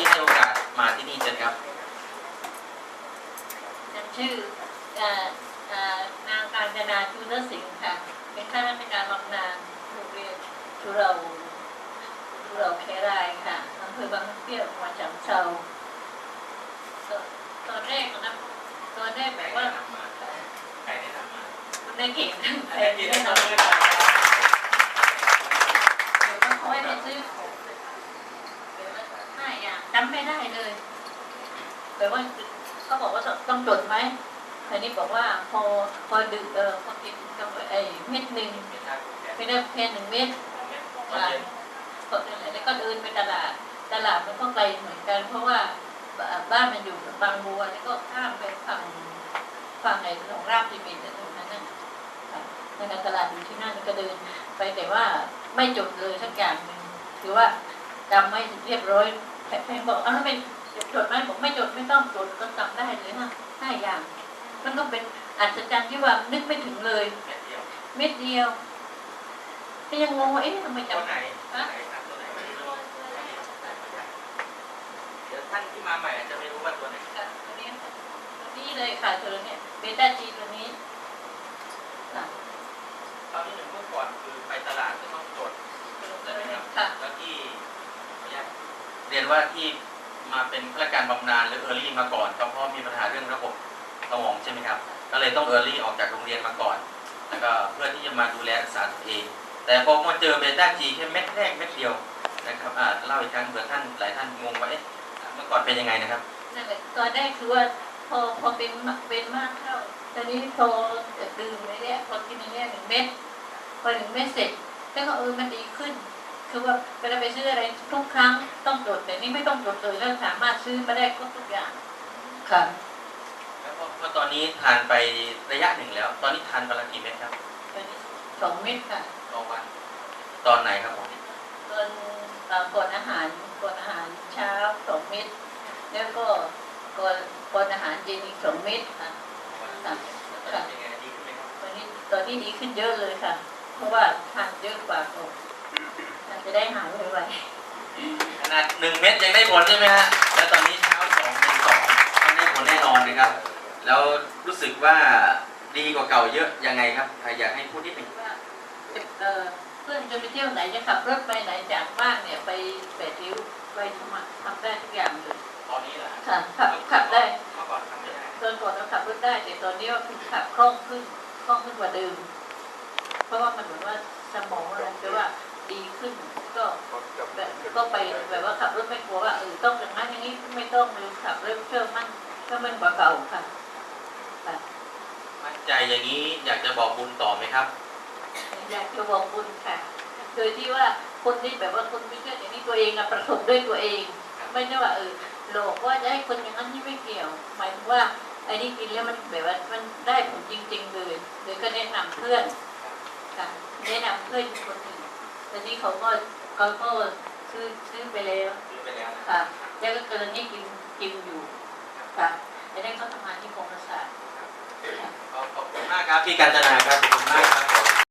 ที่ให้โอกาสมาที่นี่เชิญครับฉันชื่อเอ่อเอ่อนางการจนาจุลสิงห์ค่ะ เป็นข้าราชการบำนาญโรงเรียนชุเราชุเราแครายค่ะอำเภอบางน้ำเปรี้ยวจังหวัดฉะเชิงเทราตอนแรกนะตอนแรกแบบว่าใครแนะนำมาคุณนายเก่งใครแนะนำแนะนำเลยเดี๋ยวมันเขาให้ไปซื้อของเดี๋ยวมันห้าอย่างจำ ไม่ได้เลย แต่ว่าเขาบอกว่าต้องจดไหมอันนี้บอกว่าพอพอดื่มเออพอกินกาแฟไอ้เม็ดหนึ่งไม่ได้แค่หนึ่งเม็ดค่ะก็นั่นแหละแล้วก็เดินไปตลาด ตลาดมันก็ไกลเหมือนกัน เพราะว่าบ้านบ้านมันอยู่บางบัวแล้วก็ข้ามไปฝั่งฝั่งไหนของราบที่เป็นตรงนั้นน่ะค่ะในตลาดอยู่ที่นั่นก็เดินไปแต่ว่าไม่จดเลยสักอย่างหนึ่งคือว่าจำไม่เรียบร้อย แพงบอกเอาแล้วเป็นจดไหมบอกไม่จดไม่ต้องจดก็จำได้เลยนะห้าอย่าง มันก็เป็นอัศจรรย์ที่ว่านึกไม่ถึงเลยเม็ดเดียวก็ยังงงว่าเอ๊ะทำไมตัวจำไหนตัวไหนครับตัวไหนไม่รู้เดี๋ยวท่านที่มาใหม่อาจจะไม่รู้ว่าตัวไหนค่ะตัวนี้ตัวนี้เลยค่ะตัวนี้เบต้าจีตัวนี้ค่ะตอนที่หนึ่งเมื่อก่อนคือไปตลาดจะต้องจด ตัวนี้ค่ะ แล้วที่ขออนุญาต เรียนว่าที่มาเป็นข้าราชการบำนาญหรือเออร์ลี่มาก่อนก็เพราะมีปัญหาเรื่องระบบสมองใช่ไหมครับ ก็เลยต้องเออร์ลี่ออกจากโรงเรียนมาก่อน แล้วก็เพื่อที่จะมาดูแลรักษาตัวเอง แต่พอมาเจอเบต้าจีแค่เม็ดแรกเม็ดเดียวนะครับอ่าเล่าอีกครั้งเผื่อท่านหลายท่านงงว่าเอ๊ะเมื่อก่อนเป็นยังไงนะครับนั่นแหละตอนแรกคือว่าพอพอเป็นเป็นมากเข้าตอนนี้พอดื่มไปเนี่ยพอกินอันเนี้ยหนึ่งเม็ดพอหนึ่งเม็ดเสร็จแล้วก็เออมันดีขึ้น คือว่าเวลาไปซื้ออะไรทุกครั้งต้องจดแต่นี่ไม่ต้องจดเลยแล้วสามารถซื้อมาได้ครบทุกอย่างค่ะแล้วพอพอตอนนี้ทานไประยะหนึ่งแล้ว ตอนนี้ทานวันละกี่เม็ดครับตอนนี้สองเม็ดค่ะต่อวันตอนไหนครับผมตอนเอ่อก่อนอาหารก่อนอาหารเช้าสองเม็ดแล้วก็ก่อนก่อนอาหารเย็นอีกสองเม็ดค่ะวันละตอนนี้เป็นไงดีขึ้นไหมครับตอนนี้ตอนนี้ดีขึ้นเยอะเลยค่ะ เพราะว่าทานเยอะกว่าก่อนทาน จะได้หายไวขนาดหนึ่งเม็ดยังได้ผลใช่ไหมฮะ แล้วตอนนี้เช้าสองเย็นสองต้องได้ผลแน่นอนนะครับ แล้วรู้สึกว่าดีกว่าเก่าเยอะยังไงครับใครอยากให้พูดนิดหนึ่งๆว่าเอ่อเพื่อนจะไปเที่ยวไหนจะขับรถไปไหนจากบ้านเนี่ยไปแปดริ้วไปทำทำได้ทุกอย่างเลยตอนนี้เหรอค่ะขับขับได้เมื่อก่อนทำไม่ได้ตอนก่อนเราขับรถได้ แต่ตอนนี้ว่าคือขับคล่องขึ้นคล่องขึ้นกว่าเดิมเพราะว่ามันเหมือนว่าสมองเราแปลว่า ดีขึ้น ก็แบบก็ไปแบบว่าขับรถไม่กลัวว่าเออต้องอย่างนั้นอย่างนี้ไม่ต้องเลยขับเริ่มเชื่อมั่นเชื่อมั่นกว่าเก่าค่ะค่ะมั่นใจอย่างนี้อยากจะบอกบุญต่อไหมครับ อยากจะบอกคุณค่ะ โดยที่ว่าคนที่แบบว่าคนไม่เชื่ออย่างนี้ตัวเองอะประสบด้วยตัวเอง ไม่ใช่ว่าเออหลอกว่าจะให้คนอย่างนั้นที่ไม่เกี่ยว หมายถึงว่าไอ้นี่กินแล้วมันแบบว่ามันได้ผลจริง ๆ เลยเลยก็แนะนำเพื่อนค่ะแนะนำเพื่อนอีกคนหนึ่ง ตอนนี้เขาก็เขาก็ซื้อซื้อไปแล้วซื้อไปแล้วนะค่ะ แล้วก็กรณีกินกินอยู่ค่ะแล้วนั่นเขาทำงานที่กองประสาทค่ะขอบขอบคุณมากครับพี่การจนาครับ